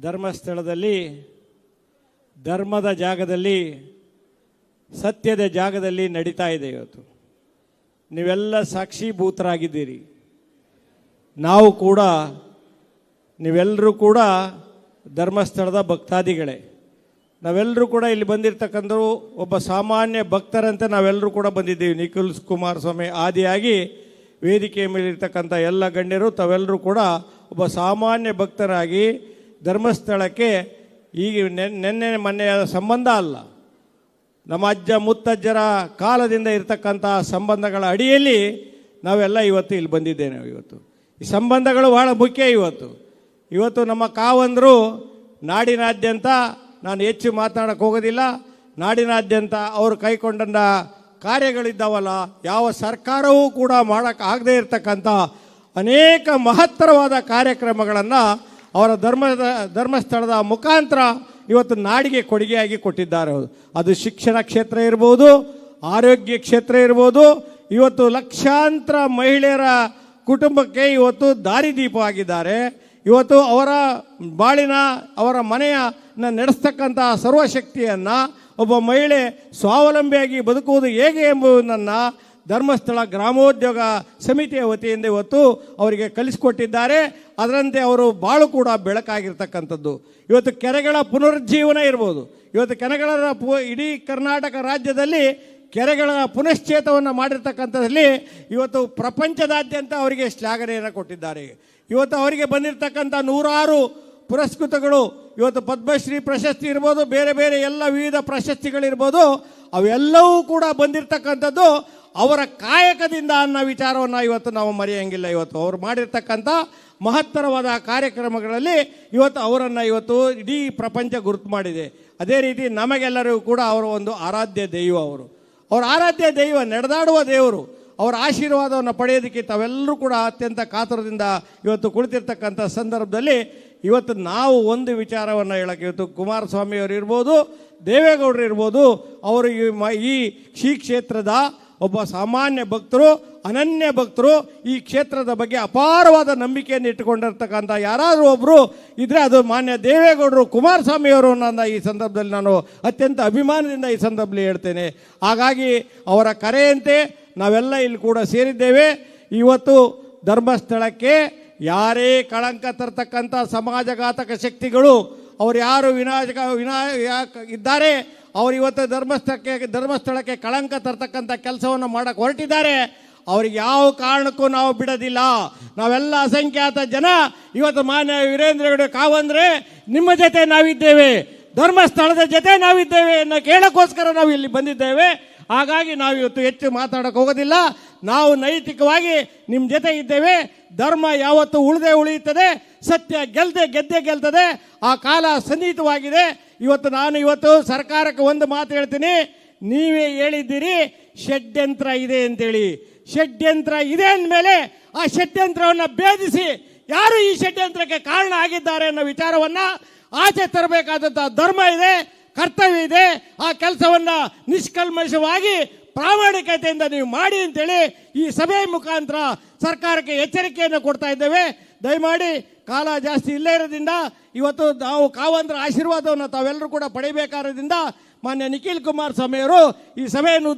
ಧರ್ಮಸ್ಥಳದಲ್ಲಿ, ಧರ್ಮದ ಜಾಗದಲ್ಲಿ, ಸತ್ಯದ ಜಾಗದಲ್ಲಿ ನಡೀತಾ ಇದೆ ಇವತ್ತು. ನೀವೆಲ್ಲ ಸಾಕ್ಷೀಭೂತರಾಗಿದ್ದೀರಿ. ನಾವು ಕೂಡ, ನೀವೆಲ್ಲರೂ ಕೂಡ ಧರ್ಮಸ್ಥಳದ ಭಕ್ತಾದಿಗಳೇ. ನಾವೆಲ್ಲರೂ ಕೂಡ ಇಲ್ಲಿ ಬಂದಿರತಕ್ಕಂಥವ್ರು ಒಬ್ಬ ಸಾಮಾನ್ಯ ಭಕ್ತರಂತೆ ನಾವೆಲ್ಲರೂ ಕೂಡ ಬಂದಿದ್ದೀವಿ. ನಿಖಿಲ್ ಕುಮಾರಸ್ವಾಮಿ ಆದಿಯಾಗಿ ವೇದಿಕೆಯ ಮೇಲಿರ್ತಕ್ಕಂಥ ಎಲ್ಲ ಗಣ್ಯರು ತಾವೆಲ್ಲರೂ ಕೂಡ ಒಬ್ಬ ಸಾಮಾನ್ಯ ಭಕ್ತರಾಗಿ ಧರ್ಮಸ್ಥಳಕ್ಕೆ ಈಗ ನೆನ್- ನೆನ್ನೆ ಮೊನ್ನೆಯ ಸಂಬಂಧ ಅಲ್ಲ. ನಮ್ಮ ಅಜ್ಜ ಮುತ್ತಜ್ಜರ ಕಾಲದಿಂದ ಇರತಕ್ಕಂಥ ಸಂಬಂಧಗಳ ಅಡಿಯಲ್ಲಿ ನಾವೆಲ್ಲ ಇವತ್ತು ಇಲ್ಲಿ ಬಂದಿದ್ದೇವೆ ಇವತ್ತು. ಈ ಸಂಬಂಧಗಳು ಬಹಳ ಮುಖ್ಯ ಇವತ್ತು. ಇವತ್ತು ನಮ್ಮ ಕಾವಂದರು ನಾಡಿನಾದ್ಯಂತ ನಾನು ಹೆಚ್ಚು ಮಾತನಾಡಕ್ಕೆ ಹೋಗೋದಿಲ್ಲ. ನಾಡಿನಾದ್ಯಂತ ಅವರು ಕೈಕೊಂಡಂಥ ಕಾರ್ಯಗಳಿದ್ದಾವಲ್ಲ, ಯಾವ ಸರ್ಕಾರವೂ ಕೂಡ ಮಾಡೋಕ್ಕಾಗದೇ ಇರತಕ್ಕಂಥ ಅನೇಕ ಮಹತ್ತರವಾದ ಕಾರ್ಯಕ್ರಮಗಳನ್ನು ಅವರ ಧರ್ಮದ, ಧರ್ಮಸ್ಥಳದ ಮುಖಾಂತರ ಇವತ್ತು ನಾಡಿಗೆ ಕೊಡುಗೆಯಾಗಿ ಕೊಟ್ಟಿದ್ದಾರೆ. ಅದು ಶಿಕ್ಷಣ ಕ್ಷೇತ್ರ ಇರ್ಬೋದು, ಆರೋಗ್ಯ ಕ್ಷೇತ್ರ ಇರ್ಬೋದು, ಇವತ್ತು ಲಕ್ಷಾಂತರ ಮಹಿಳೆಯರ ಕುಟುಂಬಕ್ಕೆ ಇವತ್ತು ದಾರಿದೀಪ ಆಗಿದ್ದಾರೆ ಇವತ್ತು ಅವರ ಬಾಳಿನ, ಅವರ ಮನೆಯ ನಡೆಸ್ತಕ್ಕಂಥ ಸರ್ವಶಕ್ತಿಯನ್ನು ಒಬ್ಬ ಮಹಿಳೆ ಸ್ವಾವಲಂಬಿಯಾಗಿ ಬದುಕುವುದು ಹೇಗೆ ಎಂಬುದನ್ನು ಧರ್ಮಸ್ಥಳ ಗ್ರಾಮೋದ್ಯೋಗ ಸಮಿತಿಯ ವತಿಯಿಂದ ಇವತ್ತು ಅವರಿಗೆ ಕಲಿಸಿಕೊಟ್ಟಿದ್ದಾರೆ. ಅದರಂತೆ ಅವರು ಬಾಳು ಕೂಡ ಬೆಳಕಾಗಿರ್ತಕ್ಕಂಥದ್ದು. ಇವತ್ತು ಕೆರೆಗಳ ಪುನರುಜ್ಜೀವನ ಇರ್ಬೋದು. ಇವತ್ತು ಕೆರೆಗಳ ಪು- ಇಡೀ ಕರ್ನಾಟಕ ರಾಜ್ಯದಲ್ಲಿ ಕೆರೆಗಳ ಪುನಶ್ಚೇತವನ್ನು ಮಾಡಿರ್ತಕ್ಕಂಥದ್ರಲ್ಲಿ ಇವತ್ತು ಪ್ರಪಂಚದಾದ್ಯಂತ ಅವರಿಗೆ ಶ್ಲಾಘನೆಯನ್ನು ಕೊಟ್ಟಿದ್ದಾರೆ. ಇವತ್ತು ಅವರಿಗೆ ಬಂದಿರತಕ್ಕಂಥ ನೂರಾರು ಪುರಸ್ಕೃತಗಳು, ಇವತ್ತು ಪದ್ಮಶ್ರೀ ಪ್ರಶಸ್ತಿ ಇರ್ಬೋದು, ಬೇರೆ ಬೇರೆ ಎಲ್ಲ ವಿವಿಧ ಪ್ರಶಸ್ತಿಗಳಿರ್ಬೋದು, ಅವೆಲ್ಲವೂ ಕೂಡ ಬಂದಿರತಕ್ಕಂಥದ್ದು ಅವರ ಕಾಯಕದಿಂದ ಅನ್ನೋ ವಿಚಾರವನ್ನು ಇವತ್ತು ನಾವು ಮರೆಯಂಗಿಲ್ಲ. ಇವತ್ತು ಅವರು ಮಾಡಿರ್ತಕ್ಕಂಥ ಮಹತ್ತರವಾದ ಕಾರ್ಯಕ್ರಮಗಳಲ್ಲಿ ಇವತ್ತು ಅವರನ್ನು ಇವತ್ತು ಇಡೀ ಪ್ರಪಂಚ ಗುರುತು ಮಾಡಿದೆ. ಅದೇ ರೀತಿ ನಮಗೆಲ್ಲರಿಗೂ ಕೂಡ ಅವರ ಒಂದು ಆರಾಧ್ಯ ದೈವ ಅವರು. ಅವರ ಆರಾಧ್ಯ ದೈವ, ನಡೆದಾಡುವ ದೇವರು, ಅವರ ಆಶೀರ್ವಾದವನ್ನು ಪಡೆಯೋದಕ್ಕೆ ತಾವೆಲ್ಲರೂ ಕೂಡ ಅತ್ಯಂತ ಕಾತುರದಿಂದ ಇವತ್ತು ಕುಳಿತಿರ್ತಕ್ಕಂಥ ಸಂದರ್ಭದಲ್ಲಿ ಇವತ್ತು ನಾವು ಒಂದು ವಿಚಾರವನ್ನು ಹೇಳೋಕ್ಕೆ ಇವತ್ತು ಕುಮಾರಸ್ವಾಮಿ ಅವರು ಇರ್ಬೋದು, ದೇವೇಗೌಡರು ಇರ್ಬೋದು, ಅವರು ಈ ಶ್ರೀ ಕ್ಷೇತ್ರದ ಒಬ್ಬ ಸಾಮಾನ್ಯ ಭಕ್ತರು, ಅನನ್ಯ ಭಕ್ತರು ಈ ಕ್ಷೇತ್ರದ ಬಗ್ಗೆ ಅಪಾರವಾದ ನಂಬಿಕೆಯನ್ನು ಇಟ್ಟುಕೊಂಡಿರ್ತಕ್ಕಂಥ ಯಾರಾದರೂ ಒಬ್ಬರು ಇದ್ರೆ ಅದು ಮಾನ್ಯ ದೇವೇಗೌಡರು ಕುಮಾರಸ್ವಾಮಿಯವರು ನನ್ನ ಈ ಸಂದರ್ಭದಲ್ಲಿ ನಾನು ಅತ್ಯಂತ ಅಭಿಮಾನದಿಂದ ಈ ಸಂದರ್ಭದಲ್ಲಿ ಹೇಳ್ತೇನೆ. ಹಾಗಾಗಿ ಅವರ ಕರೆಯಂತೆ ನಾವೆಲ್ಲ ಇಲ್ಲಿ ಕೂಡ ಸೇರಿದ್ದೇವೆ. ಇವತ್ತು ಧರ್ಮಸ್ಥಳಕ್ಕೆ ಯಾರೇ ಕಳಂಕ ತರ್ತಕ್ಕಂಥ ಸಮಾಜಘಾತಕ ಶಕ್ತಿಗಳು, ಅವರು ಯಾರು ವಿನಾಯಕ ವಿನಾ ಇದ್ದಾರೆ ಅವ್ರು ಇವತ್ತು ಧರ್ಮಸ್ಥಳಕ್ಕೆ ಧರ್ಮಸ್ಥಳಕ್ಕೆ ಕಳಂಕ ತರ್ತಕ್ಕಂಥ ಕೆಲಸವನ್ನು ಮಾಡಕ್ಕೆ ಹೊರಟಿದ್ದಾರೆ. ಅವ್ರಿಗೆ ಯಾವ ಕಾರಣಕ್ಕೂ ನಾವು ಬಿಡೋದಿಲ್ಲ. ನಾವೆಲ್ಲ ಅಸಂಖ್ಯಾತ ಜನ. ಇವತ್ತು ಮಾನ್ಯ ವೀರೇಂದ್ರ ಹೆಗಡೆ ಕಾವಂದ್ರೆ ನಿಮ್ಮ ಜೊತೆ ನಾವಿದ್ದೇವೆ. ಧರ್ಮಸ್ಥಳದ ಜೊತೆ ನಾವಿದ್ದೇವೆ ಅನ್ನೋ ಕೇಳೋಕ್ಕೋಸ್ಕರ ನಾವು ಇಲ್ಲಿ ಬಂದಿದ್ದೇವೆ. ಹಾಗಾಗಿ ನಾವು ಇವತ್ತು ಹೆಚ್ಚು ಮಾತಾಡಕ್ಕೆ ಹೋಗೋದಿಲ್ಲ. ನಾವು ನೈತಿಕವಾಗಿ ನಿಮ್ಮ ಜೊತೆ ಇದ್ದೇವೆ. ಧರ್ಮ ಯಾವತ್ತು ಉಳಿದೇ ಉಳಿಯುತ್ತದೆ. ಸತ್ಯ ಗೆಲ್ದೆ ಗೆದ್ದೆ ಗೆಲ್ತದೆ. ಆ ಕಾಲ ಸನ್ನಿಹಿತವಾಗಿದೆ. ಇವತ್ತು ನಾನು ಇವತ್ತು ಸರ್ಕಾರಕ್ಕೆ ಒಂದು ಮಾತು ಹೇಳ್ತೀನಿ. ನೀವೇ ಹೇಳಿದ್ದೀರಿ, ಷಡ್ಯಂತ್ರ ಇದೆ ಅಂತೇಳಿ. ಷಡ್ಯಂತ್ರ ಇದೆ ಅಂದಮೇಲೆ ಆ ಷಡ್ಯಂತ್ರವನ್ನು ಭೇದಿಸಿ ಯಾರು ಈ ಷಡ್ಯಂತ್ರಕ್ಕೆ ಕಾರಣ ಆಗಿದ್ದಾರೆ ಅನ್ನೋ ವಿಚಾರವನ್ನು ಆಚೆ ತರಬೇಕಾದಂಥ ಧರ್ಮ ಇದೆ, ಕರ್ತವ್ಯ ಇದೆ. ಆ ಕೆಲಸವನ್ನು ನಿಷ್ಕಲ್ಮಶವಾಗಿ ಪ್ರಾಮಾಣಿಕತೆಯಿಂದ ನೀವು ಮಾಡಿ ಅಂತೇಳಿ ಈ ಸಭೆಯ ಮುಖಾಂತರ ಸರ್ಕಾರಕ್ಕೆ ಎಚ್ಚರಿಕೆಯನ್ನು ಕೊಡ್ತಾ ಇದ್ದೇವೆ. ದಯಮಾಡಿ ಕಾಲ ಜಾಸ್ತಿ ಇಲ್ಲೇ ಇರೋದ್ರಿಂದ ಇವತ್ತು ನಾವು ಕಾವಂದ್ರ ಆಶೀರ್ವಾದವನ್ನು ತಾವೆಲ್ಲರೂ ಕೂಡ ಪಡೆಯಬೇಕಾದ್ರಿಂದ ಮಾನ್ಯ ನಿಖಿಲ್ ಕುಮಾರ್ ಸ್ವಾಮಿಯವರು ಈ ಸಭೆಯನ್ನು